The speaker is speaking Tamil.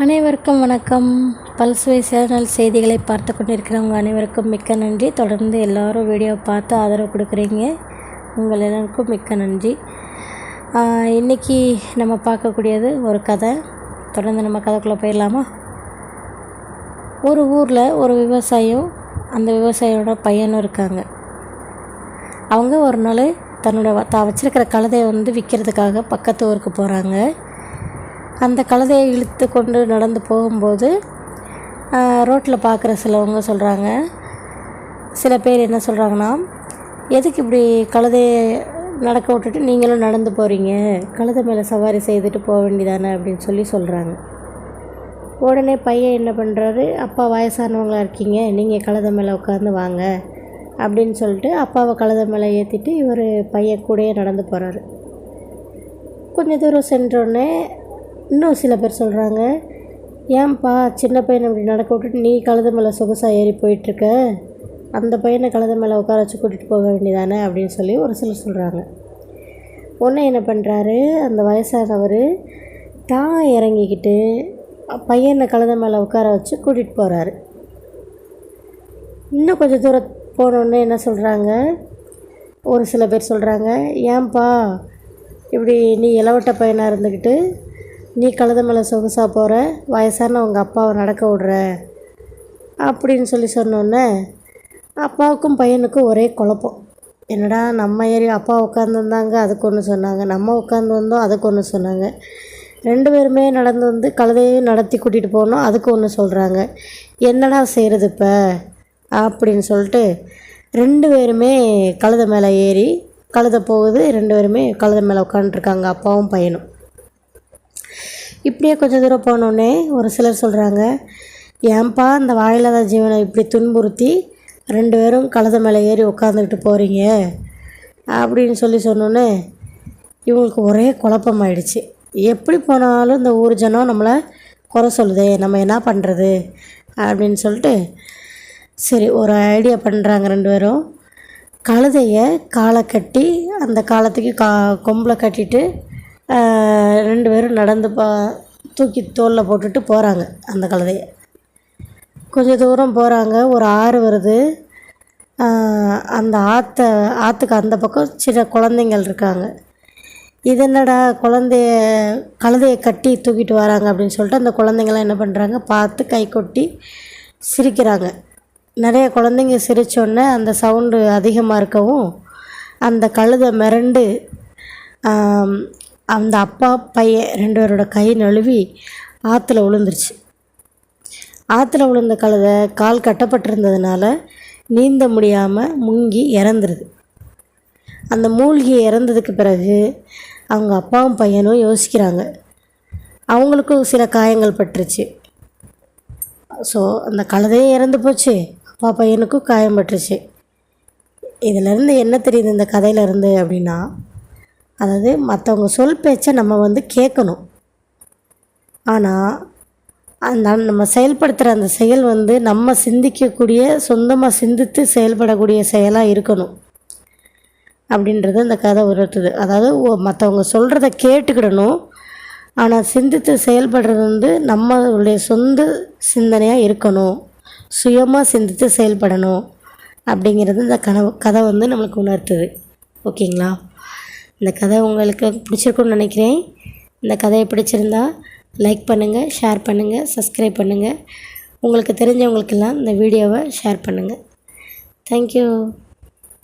அனைவருக்கும் வணக்கம். பல்சுவை சேனல் செய்திகளை பார்த்து கொண்டிருக்கிறவங்க அனைவருக்கும் மிக்க நன்றி. தொடர்ந்து எல்லோரும் வீடியோ பார்த்து ஆதரவு கொடுக்குறீங்க. உங்கள் எல்லாருக்கும் மிக்க நன்றி. இன்றைக்கி இன்னைக்கு நம்ம பார்க்கக்கூடியது ஒரு கதை. தொடர்ந்து நம்ம கதைக்குள்ளே போயிடலாமா? ஒரு ஊரில் ஒரு விவசாயம் அந்த விவசாயியோட பையனும் இருக்காங்க. அவங்க ஒரு நாள் தன்னோட தான் வச்சுருக்கிற கழுதையை வந்து விற்கிறதுக்காக பக்கத்து ஊருக்கு போகிறாங்க அந்த கழுதையை இழுத்து கொண்டு நடந்து போகும்போது ரோட்டில் பார்க்குற சிலவங்க சொல்கிறாங்க சில பேர் என்ன சொல்கிறாங்கன்னா எதுக்கு இப்படி கழுதையை நடக்க விட்டுட்டு நீங்களும் நடந்து போகிறீங்க கழுதை மேலே சவாரி செய்துட்டு போக வேண்டியதானே? அப்படின்னு சொல்லி சொல்கிறாங்க உடனே பையன் என்ன பண்ணுறாரு அப்பா வயசானவங்களாக இருக்கீங்க. நீங்கள் கழுதை மேலே உட்காந்து வாங்க. அப்படின்னு சொல்லிட்டு அப்பாவை கழுதை மேலே ஏற்றிட்டு இவர் பையன் கூடயே நடந்து போகிறாரு கொஞ்ச தூரம் சென்றோடனே இன்னும் சில பேர் சொல்கிறாங்க ஏன்பா சின்ன பையனை இப்படி நடக்க விட்டுட்டு நீ கழுத மேலே சொகுசாக ஏறி போயிட்டுருக்க? அந்த பையனை கழுத மேலே உட்கார வச்சு கூட்டிகிட்டு போக வேண்டியதானே? அப்படின்னு சொல்லி ஒரு சிலர் சொல்கிறாங்க ஒன்று என்ன பண்ணுறாரு அந்த வயசானவர் தான் இறங்கிக்கிட்டு பையனை கழுத மேலே உட்கார வச்சு கூட்டிகிட்டு போகிறாரு இன்னும் கொஞ்சம் தூரம் போனோடனே என்ன சொல்கிறாங்க ஒரு சில பேர் சொல்கிறாங்க ஏன்பா இப்படி நீ இளவட்ட பையனாக இருந்துக்கிட்டு நீ கழுத மேலே சொகுசாக போகிற வயசான உங்கள் அப்பாவை நடக்க விடுற அப்படின்னு சொல்லி சொன்னோன்னே அப்பாவுக்கும் பையனுக்கும் ஒரே குழப்பம். என்னடா நம்ம ஏறி அப்பா உட்காந்துருந்தாங்க அதுக்கு ஒன்று சொன்னாங்க. நம்ம உட்காந்து வந்தோம் அதுக்கு ஒன்று சொன்னாங்க. ரெண்டு பேருமே நடந்து வந்து கழுதையும் நடத்தி கூட்டிகிட்டு போனோம் அதுக்கு ஒன்று சொல்கிறாங்க என்னடா செய்கிறது இப்போ? அப்படின்னு சொல்லிட்டு ரெண்டு பேருமே கழுதை மேலே ஏறி கழுதை போகுது ரெண்டு பேருமே கழுதை மேலே உட்காந்துருக்காங்க அப்பாவும் பையனும். இப்படியே கொஞ்சம் தூரம் போனோடனே ஒரு சிலர் சொல்கிறாங்க ஏன்பா இந்த வாயில்லாத ஜீவனை இப்படி துன்புறுத்தி ரெண்டு பேரும் கழுதை மேலே ஏறி உட்காந்துக்கிட்டு போகிறீங்க அப்படின்னு சொல்லி சொன்னோன்னே இவங்களுக்கு ஒரே குழப்பமாயிடுச்சு. எப்படி போனாலும் இந்த ஊர் ஜனம் நம்மளை குறை சொல்லுதே நம்ம என்ன பண்ணுறது அப்படின்னு சொல்லிட்டு சரி ஒரு ஐடியா பண்ணுறாங்க ரெண்டு பேரும். கழுதையை காலை கட்டி அந்த காலத்துக்கு கா கொம்பில் கட்டிட்டு ரெண்டு பேரும் நடந்து பா தூக்கி தோளில் போட்டுட்டு போகிறாங்க அந்த கழுதையை. கொஞ்சம் தூரம் போகிறாங்க ஒரு ஆறு வருது. அந்த ஆற்ற ஆற்றுக்கு அந்த பக்கம் சின்ன குழந்தைங்கள் இருக்காங்க. இது என்னடா குழந்தைய கழுதையை கட்டி தூக்கிட்டு வராங்க அப்படின்னு சொல்லிட்டு அந்த குழந்தைங்களாம் என்ன பண்ணுறாங்க பார்த்து கை கொட்டி சிரிக்கிறாங்க. நிறைய குழந்தைங்க சிரித்தோடனே அந்த சவுண்டு அதிகமாக இருக்கவும் அந்த கழுதை மிரண்டு அந்த அப்பா பையன் ரெண்டு பேரோட கை நழுவி ஆற்றுல விழுந்துருச்சு ஆற்றுல விழுந்த கழுதை கால் கட்டப்பட்டிருந்ததுனால நீந்த முடியாமல் முங்கி இறந்துருது. அந்த மூழ்கி இறந்ததுக்கு பிறகு அவங்க அப்பாவும் பையனும் யோசிக்கிறாங்க. அவங்களுக்கும் சில காயங்கள் பட்டுருச்சு. ஸோ அந்த கழுதையும் இறந்து போச்சு. அப்பா பையனுக்கும் காயம் பட்டுருச்சு. இதிலேருந்து என்ன தெரியுது இந்த கதையிலேருந்து அப்படின்னா அதாவது மற்றவங்க சொல் பேச்சை நம்ம வந்து கேட்கணும். ஆனால் அந்த நம்ம செயல்படுத்துகிற அந்த செயல் வந்து நம்ம சிந்திக்கக்கூடிய சொந்தமாக சிந்தித்து செயல்படக்கூடிய செயலாக இருக்கணும். அப்படின்றது அந்த கதை உணர்த்துது அதாவது மற்றவங்க சொல்கிறத கேட்டுக்கிடணும். ஆனால் சிந்தித்து செயல்படுறது வந்து நம்மளுடைய சொந்த சிந்தனையாக இருக்கணும். சுயமாக சிந்தித்து செயல்படணும். அப்படிங்கிறது இந்த கனவு கதை வந்து நம்மளுக்கு உணர்த்துது. ஓகேங்களா? இந்த கதை உங்களுக்கு பிடிச்சிருக்குன்னு நினைக்கிறேன். இந்த கதையை பிடிச்சிருந்தா லைக் பண்ணுங்கள் ஷேர் பண்ணுங்கள் சப்ஸ்கிரைப் பண்ணுங்கள் உங்களுக்கு தெரிஞ்சவங்களுக்கெல்லாம் இந்த வீடியோவை ஷேர் பண்ணுங்கள் தேங்க்யூ